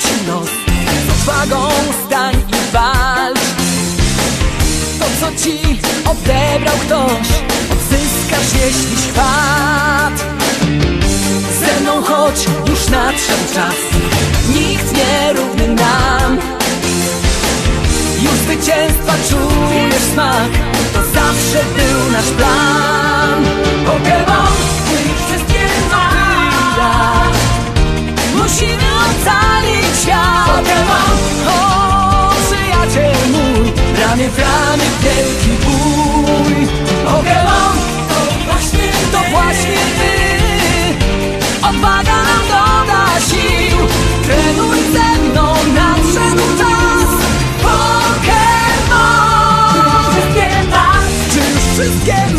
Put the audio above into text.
czy nos Z odwagą stań i walcz. To co ci odebrał ktoś Odzyskasz jeśli świat. Ze mną chodź, już nadszedł czas. Nikt nie równy nam. Już zwycięstwa czujesz smak. To zawsze był nasz plan. Pokémon, który przez nie ma Musimy Pamiętamy wielki bój. O hello, to właśnie, to właśnie ty Odwaga nam doda sił. Trenuj ze mną, nadszedł czas. Pokémon Czy już wszystkie